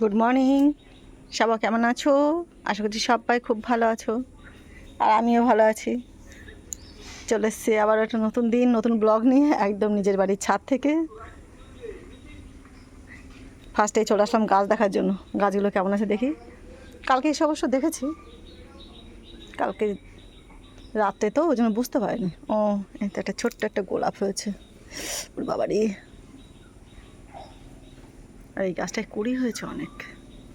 Good morning সবাই কেমন আছো? আশা করছি সবাই খুব ভালো আছো। আর আমিও ভালো আছি। চলে এসছি আবার একটা নতুন দিন, নতুন ব্লগ নিয়ে, একদম নিজের বাড়ির ছাদ থেকে। ফার্স্টে চলে আসলাম গাছ দেখার জন্য। গাছগুলো কেমন আছে দেখি। কালকে এসে অবশ্য দেখেছি। কালকে রাতে তো, ওই জন্য বুঝতে পারিনি। ও, এতে একটা ছোট্ট একটা গোলাপ হয়েছে। ওর বাবারই আর এই গাছটায় কুড়ি হয়েছে অনেক,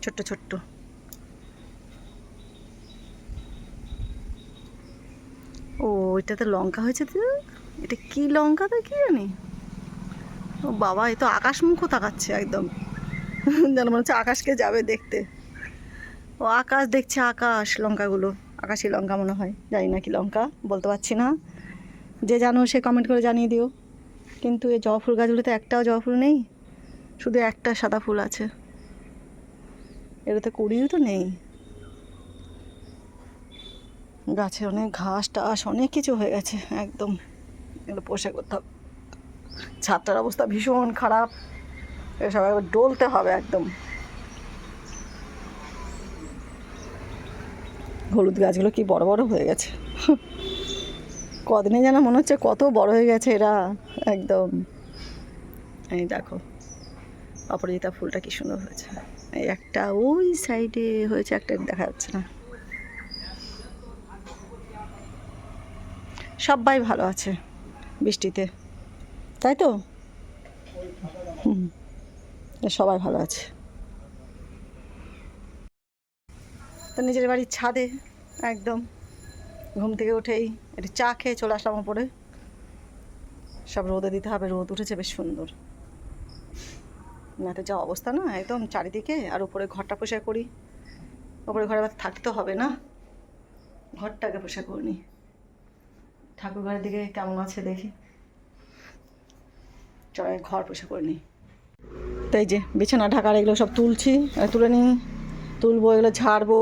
ছোট্ট ছোট্ট। ও, এটাতে লঙ্কা হয়েছে তো? এটা কি লঙ্কা তা কি জানি? ও বাবা, এ তো আকাশ আকাশমুখও তাকাচ্ছে একদম। যেন মনে হচ্ছে আকাশকে যাবে দেখতে। ও, আকাশ দেখছে আকাশ লঙ্কাগুলো। আকাশি লঙ্কা মনে হয়, জানি না কি লঙ্কা, বলতে পারছি না। যে জানো সে কমেন্ট করে জানিয়ে দিও। কিন্তু এই জবা ফুল গাছগুলোতে একটাও জবা ফুল নেই? শুধু একটা সাদা ফুল আছে। এটাতে কুড়িও তো নেই। গাছে অনেক ঘাস টাস, অনেক কিছু হয়ে গেছে, একদম। এগুলো পোষা করতে হবে। ছাদটার অবস্থা ভীষণ খারাপ। এসব একবার ডলতে হবে একদম। হলুদ গাছগুলো কি বড় বড় হয়ে গেছে। কদিনে যেন মনে হচ্ছে কত বড় হয়ে গেছে এরা। একদম। এই দেখো। অপরাজিতা ফুলটা কি সুন্দর হয়েছে? একটা ওই সাইডে হয়েছে, একটা দেখা যাচ্ছে না। সবাই ভালো আছে বৃষ্টিতে, তাই তো? হুম, সবাই ভালো আছে। তো নিজের বাড়ির ছাদে, একদম। ঘুম থেকে উঠেই একটু চা খেয়ে চলে আসলাম ওপরে। সব রোদে দিতে হবে, রোদ উঠেছে, বেশ সুন্দর। না তো যা অবস্থা না, একদম চারিদিকে আর উপরে ঘরটা পোষা করি। ওপরে ঘরে আবার থাকতে হবে না। ঘরটাকে পোষা করে নিই। ঠাকুর ঘরের দিকে কেমন আছে দেখি। চলে ঘর পোষা করে নিই। তাই যে বিছানা ঢাকার এগুলো সব তুলছি তুলে নিই। তুলবো, এগুলো ঝাড়বো।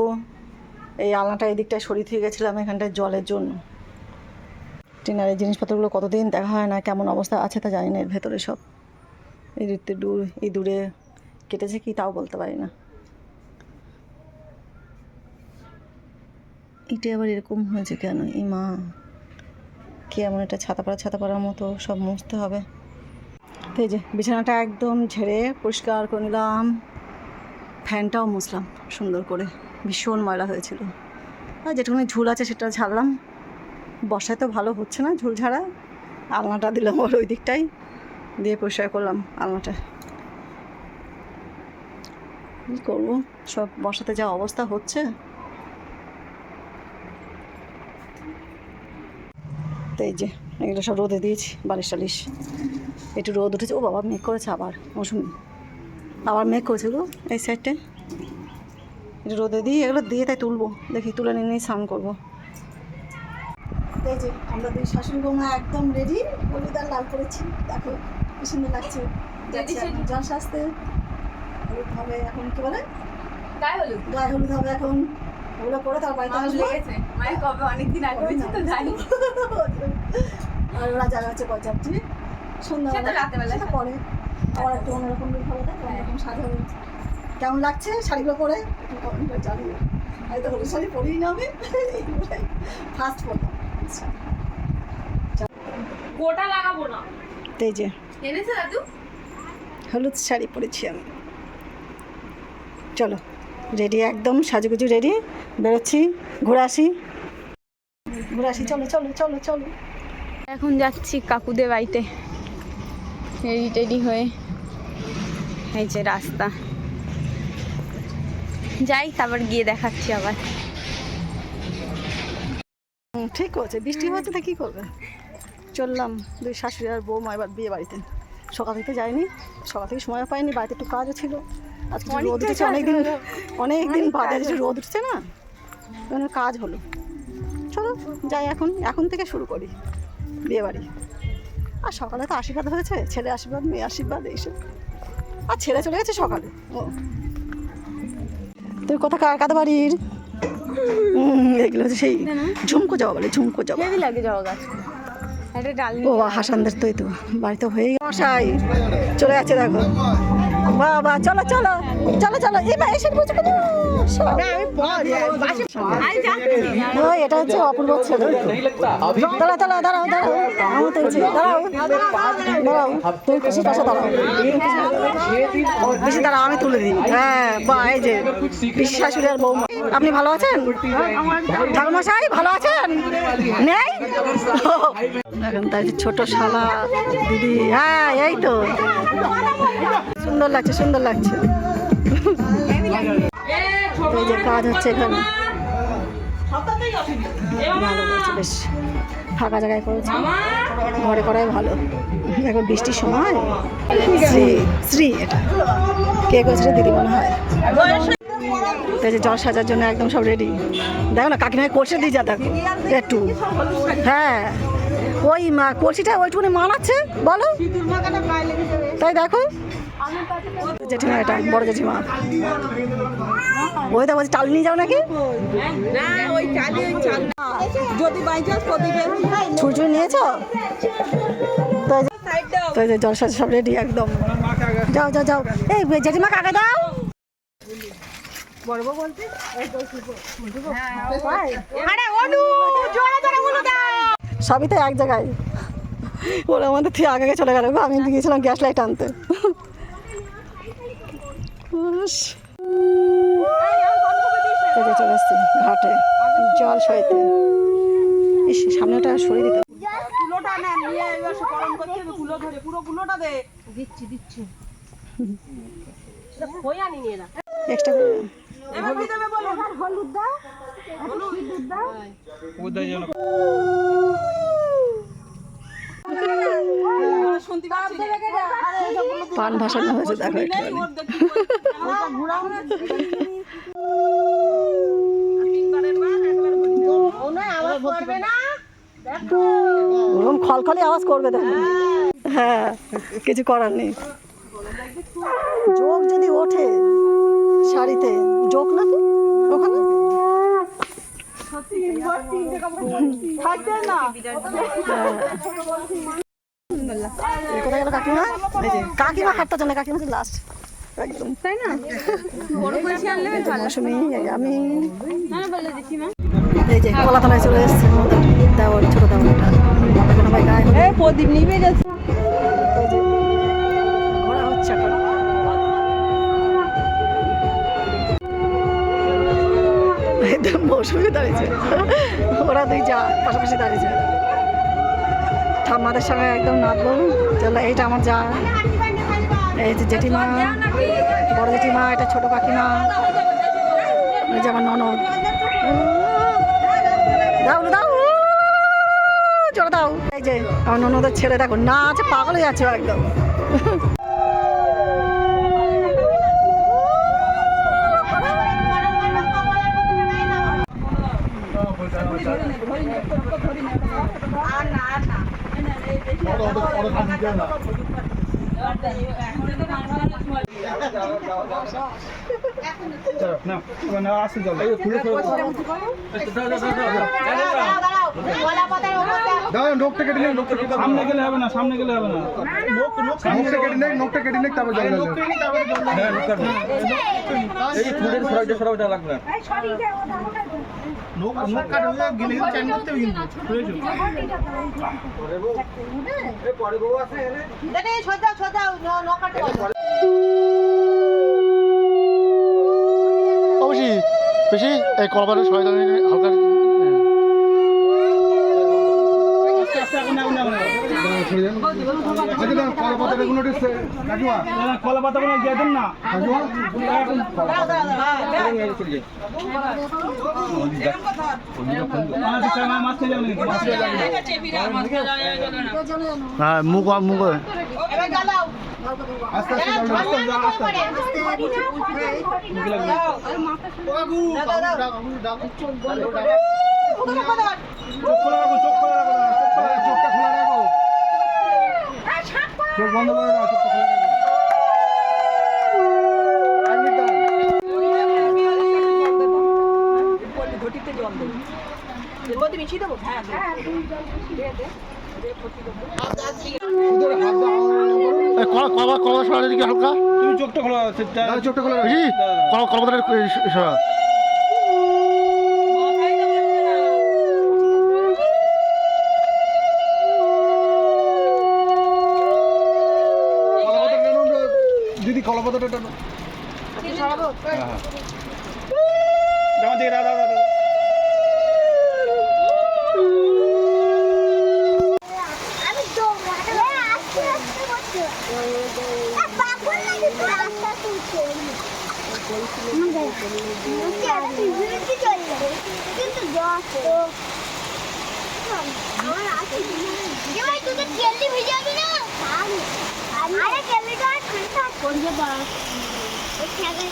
এই আলনাটা এই দিকটায় সরিয়ে থেকে গেছিলাম এখানটায় জলের জন্য। এই জিনিসপত্রগুলো কতদিন দেখা হয় না, কেমন অবস্থা আছে তা জানি না, এর ভেতরে সব। এই দিকতে দূর, এই দূরে কেটেছে কি তাও বলতে পারি না। এটা আবার এরকম হয়েছে কেন? এই মা, কি এমন একটা ছাতা পাড়া, ছাতা মতো সব মুছতে হবে। তো এই যে বিছানাটা একদম ঝেড়ে পরিষ্কার করে নিলাম। ফ্যানটাও মুছলাম সুন্দর করে, ভীষণ ময়লা হয়েছিল। আর যেটুকুনি ঝুল আছে সেটা ঝাড়লাম। বর্ষায় তো ভালো হচ্ছে না ঝুল ঝাড়া। আলনাটা দিলাম ওর ওই দিকটাই দিয়ে পরিষ্কার করলাম আলনাটা। কী করব? সব বর্ষাতে যা অবস্থা হচ্ছে। এই যে, এগুলো সব রোদে দিয়েছি, বালিশ টালিশ। একটু রোদ উঠেছে। ও বাবা, মেঘ করেছে আবার। মৌসুমি। আবার মেঘ করেছে গো, এই সাইডটা একটু রোদে দিই এগুলো দিয়ে তাই তুলবো। দেখি, তুলে নিয়ে নিয়ে স্নান করব। যে, আমরা দুই শাশুড়ি বৌমা একদম রেডি হলুদ আর লাল করেছি। দেখো। কি সুন্দর লাগছে। জল সাজতে হলুদ হবে এখন কি বলে? গায়ে হলুদ। গায়ে হলুদ হবে এখন। ওগুলো করে তার বাড়িতে আসব মায়ের কবে অনেকদিন আগে তো জানি। আর ওরা যারা হচ্ছে বরযাত্রী সন্ধ্যা সে তো রাতেবেলা সেটা পরে। আবার একটু অন্যরকম লুক হবে তাই অন্যরকম সাজাবে কেমন লাগছে শাড়িগুলো পরে? একটু কমেন্ট করে জানিও। আমি তো হলুদ শাড়ি পরেই না আমি। ফার্স্ট পরলাম গোটা লাগাবো না। তো এই যে। এনেছে দাদু হলুদ শাড়ি পরেছি আমি। চলো রেডি একদম সাজুগুজু রেডি বেরোচ্ছি ঘুরে আসি। ঘুরে আসি চলো চলো চলো চলো। এখন যাচ্ছি কাকুদের বাড়িতে। রেডি টেডি হয়ে। এই যে রাস্তা। যাই তারপর গিয়ে দেখাচ্ছি আবার। ঠিক আছে বৃষ্টি হচ্ছে তা কী করবে? চললাম। দুই শাশুড়ি আর বৌমা এবার বিয়ে বাড়িতে। সকাল থেকে যাইনি সকাল থেকে সময় পাইনি বাড়িতে একটু কাজও ছিল। আজকে রোদ উঠেছে অনেক দিন অনেক দিন বাদে রোদ উঠছে না কাজ হলো। চলো যাই এখন এখন থেকে শুরু করি বিয়ে বাড়ি। আর সকালে তো আশীর্বাদ হয়েছে ছেলে আশীর্বাদ মেয়ে আশীর্বাদ এইসব। আর ছেলে চলে গেছে সকালে। ও। তুই কোথা কার কাদা বাড়ির? এগুলো সেই ঝুমকো যাওয়া বলে ঝুমকো যাওয়া লাগে জবা গাছ। ও হাসানদের তোই তো বাড়িতে হয়ে গেছে মশাই চলে যাচ্ছে দেখো। বাহ চলো চলো চলো চলো। এবার এসে কেন? এটা হচ্ছে অপূর্ব ছেলে। দাঁড়া দাঁড়া দাঁড়াও দাঁড়াও। আমার তো দাঁড়াও। দাঁড়াও তুমি খুশির পাশে দাঁড়াও। বেশি দাঁড়াও আমি তুলে দিই। হ্যাঁ বা এই যে বৌমা। আপনি ভালো আছেন? ঠাকুরমশাই ভালো আছেন? নেই? এখন তাই ছোট শালা দিদি। হ্যাঁ এই তো। সুন্দর লাগছে সুন্দর লাগছে। এই যে কাজ হচ্ছে এখানে। ভালো লাগছে বেশ। ফাঁকা জায়গায় করেছে। ঘরে করাই ভালো। এখন বৃষ্টির সময়। শ্রী শ্রী এটা। কে করেছে দিদি মনে হয়? যে জল সাজার জন্য একদম সব রেডি দেখো না, কাকিমাকে করছে দিয়ে যা দেখো। একটু। হ্যাঁ। ওই মা কলসিটা ওইটুকুনি মানাচ্ছে বলো। তাই দেখো। জেঠিমা এটা বড় জেঠিমা। ওই দেখো চাল নিয়ে যাও নাকি? ছুটছুটি নিয়েছো? তো তো জলসা সব রেডি একদম। যাও যাও যাও। এই জেঠিমা কাকে দাও। সবই তো এক জায়গায়। ওরা আমাদের থেকে আগে আগে চলে গেল গো, আমি গিয়েছিলাম গ্যাস লাইট আনতে। চলে এসছি ঘাটে জল সইতে। ইস সামনেটা সরিয়ে দিতে দে। এক্সট্রা হলুদ দাও। পান ভাসানো হয়েছে দেখো ওরকম খলখলি আওয়াজ করবে দেখো। হ্যাঁ কিছু করার নেই। যোগ যদি ওঠে শাড়িতে, যোগ নাকি ওখানে থাকবে না এই কোথায় গেল কাকিমা কাকিমা হাতটা জন্য কাকিমা লাস্ট একদম তাই না মৌসুমি আমি এই যে কলাতলায় চলে এসেছে দেওয়ার ছোট দেওয়ারটা প্রদীপ নিবে গেছে মৌসুমি দাঁড়িয়েছে। ওরা দুই যা, পাশাপাশি দাঁড়িয়েছে। ঠাম্মাদের সঙ্গে একদম নাচবো। চলো এইটা আমার যা। এই যে জেঠিমা, বড় জেঠিমা, এটা ছোট কাকিমা, এই যে আমার ননদ। দাও দাও চলো দাও। এই যে আমার ননদের ছেলে দেখো না আছে পাগল হয়ে যাচ্ছে একদম। নোকটা কেটে কেটে সামনে গেলে হবে না সামনে গেলে হবে না। নোকটা কেটে নিন নোকটা কেটে নিন তারপর জল। নোক নোক কাটা হয়ে গেলে অবশ্যই বেশি এই কলবারের সবাই হালকা সরে যান আচ্ছা দাদা কলগুলো পাতা কোনো দিয়ে দেন জল ঢালবেন। চোখ খোলা রাখো চোখ খোলা রাখো দাদা, চোখটা খোলা রাখো চোখ বন্ধ করে খোলা। ঘটিতে জল দেবো মিশিয়ে দেবো হ্যাঁ কলা কলা কলা শহরের দিকে হালকা? তুমি চোখটা খোলা চোখটা খোলা। কল- এই সরা। কলাপাতা টানো না, দিদি কলাপাতাটা টানো দাও দিকে দাও দাও দাও, দাও আমি দৌড়াতে আস্তে আস্তে করছি পাগল নাকি তুই আস্তে আস্তে উঠছে। কিন্তু জশ তো আমার আছে যে ভাই তুই তো ভিজে যাবি না? আরে কেলিটা ঠান্ডা কোন যে বাস ওই খেয়ে